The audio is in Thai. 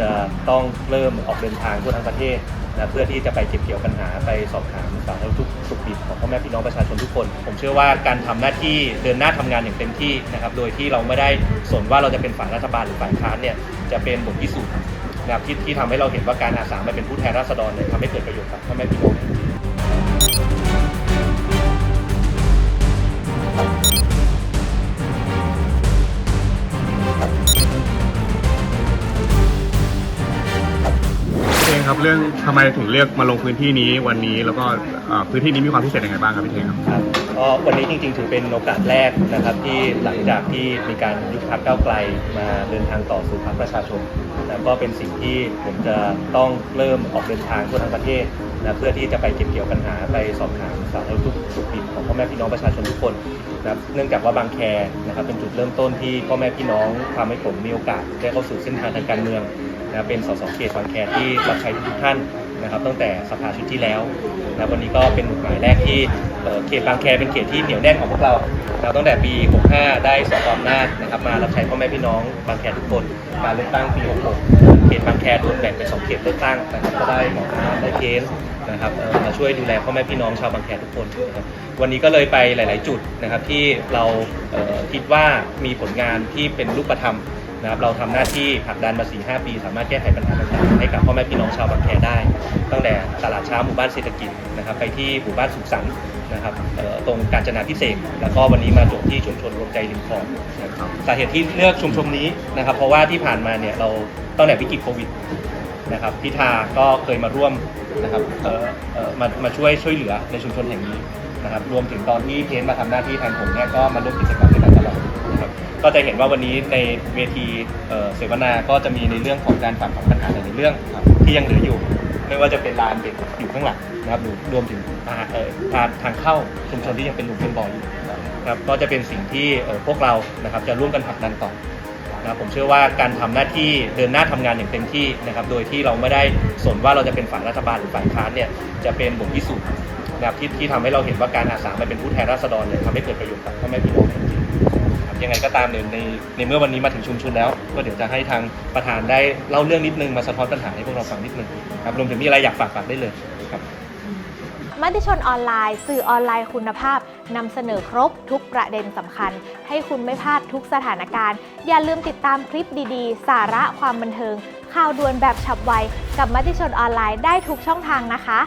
จะต้องเริ่มออกเดินทางทั่วทั้งประเทศนะเพื่อที่จะไปเก็บเกี่ยวปัญหาไปสอบถามสารทุกสุขดิบของพ่อแม่พี่น้องประชาชนทุกคน ผมเชื่อว่าการทำหน้าที่เดินหน้าทำงานอย่างเต็มที่นะครับโดยที่เราไม่ได้สนว่าเราจะเป็นฝ่ายรัฐบาลหรือฝ่ายค้านเนี่ยจะเป็นบทพิสูจน์นะครับที่ที่ทำให้เราเห็นว่าการอาสามาเป็นผู้แทนราษฎรเนี่ยทำให้เกิดประโยชน์กับพ่อแม่พี่น้อง ครับเรื่องทำไมถึงเลือกมาลงพื้นที่นี้วันนี้แล้วก็เอ่อพื้นที่นี้มีความพิเศษยังไงบ้างครับพี่เทงครับ ครับก็วันนี้จริงๆ ถือเป็นโอกาสแรกนะครับ ที่หลังจากที่มีการยุบพักก้าวไกลมาเดินทางต่อสู่พรรคประชาชนแล้วก็เป็นสิ่งที่ผมจะต้องเริ่มออกเดินทางทั่วทั้งประเทศนะเพื่อที่จะไปเก็บเกี่ยวปัญหาไปสอบถามสารทุกข์สุขดิบของพ่อแม่พี่น้องประชาชนทุกคนนะครับเนื่องจากว่าบางแคนะครับเป็นจุดเริ่มต้นที่พ่อแม่พี่น้องทำให้ผมมีโอกาสได้เข้าสู่เส้นทางทางการเมือง นะเป็นสสเขตบางแคที่รับใช้ทุกท่านนะครับตั้งแต่สภาชุดที่แล้วนะวันนี้ก็เป็นหมุดหมายแรกที่เขตบางแคเป็นเขตที่เหนียวแน่นของพวกเราเราตั้งแต่ปี 65 ได้สอบอำนาจนะครับมารับใช้พ่อแม่พี่น้องบางแคทุกคนการเลือกตั้งปี 66 เขตบางแคโดนแบ่งเป็นสองเขตเลือกตั้งนะครับก็ได้หมอมาได้เกณฑ์นะครับมาช่วยดูแลพ่อแม่พี่น้องชาวบางแคทุกคนนะครับวันนี้ก็เลยไปหลาย ๆ จุดนะครับที่เราคิดว่ามีผลงานที่เป็นรูปธรรม นะครับเราทำหน้าที่ผลักดันมา4-5ปี สามารถแก้ไขปัญหาต่างๆให้กับพ่อแม่พี่น้องชาวบางแคได้ ตั้งแต่ตลาดเช้าหมู่บ้านเศรษฐกิจนะครับไปที่หมู่บ้านสุขสันต์นะครับตรงกาญจนาพิเศษกแล้วก็วันนี้มาจบที่ชุมชนรวมใจริมคลองนะครับสาเหตุที่เลือกชุมชนนี้นะครับ เพราะว่าที่ผ่านมาเนี่ยเราตั้งแต่วิกฤตโควิดนะครับพิธาก็เคยมาร่วมนะครับมามาช่วยช่วยเหลือในชุมชนแห่งนี้นะครับรวมถึงตอนที่เทนมาทำหน้าที่แทนผมเนี่ยก็มาร่วมกิจกรรมด้วยกัน ครับก็จะเห็นว่าวันนี้ในเวทีเสวนาก็จะมีในเรื่องของการฝากฝังปัญหาหลายเรื่องที่ยังเหลืออยู่ ไม่ว่าจะเป็นลานเด็กอยู่ข้างหลังนะครับรวมถึงทางเอ่อทางเข้าชุมชนที่ยังเป็นหลุมเป็นบ่ออยู่ครับก็จะเป็นสิ่งที่พวกเรานะครับจะร่วมกันผลักดันต่อนะผมเชื่อว่าการทำหน้าที่เดินหน้าทำงานอย่างเต็มที่นะครับโดยที่เราไม่ได้สนว่าเราจะเป็นฝ่ายรัฐบาลหรือฝ่ายค้านเนี่ยจะเป็นบทพิสูจน์นะครับที่ที่ทำให้เราเห็นว่าการอาสามาเป็นผู้แทนราษฎรเนี่ยทำให้เกิดประโยชน์กับพ่อแม่พี่น้องจริง ยังไงก็ตามเนี่ยในในเมื่อวันนี้มาถึงชุมชนแล้ว ก็เดี๋ยวจะให้ทางประธานได้เล่าเรื่องนิดนึงมาสะท้อนปัญหาให้พวกเราฟังนิดนึงครับรวมถึงมีอะไรอยากฝากฝากได้เลยครับมติชนออนไลน์ สื่อออนไลน์คุณภาพนำเสนอครบทุกประเด็นสำคัญ ให้คุณไม่พลาดทุกสถานการณ์ อย่าลืมติดตามคลิปดีๆ สาระความบันเทิง ข่าวด่วนแบบฉับไว กับมติชนออนไลน์ได้ทุกช่องทางนะคะ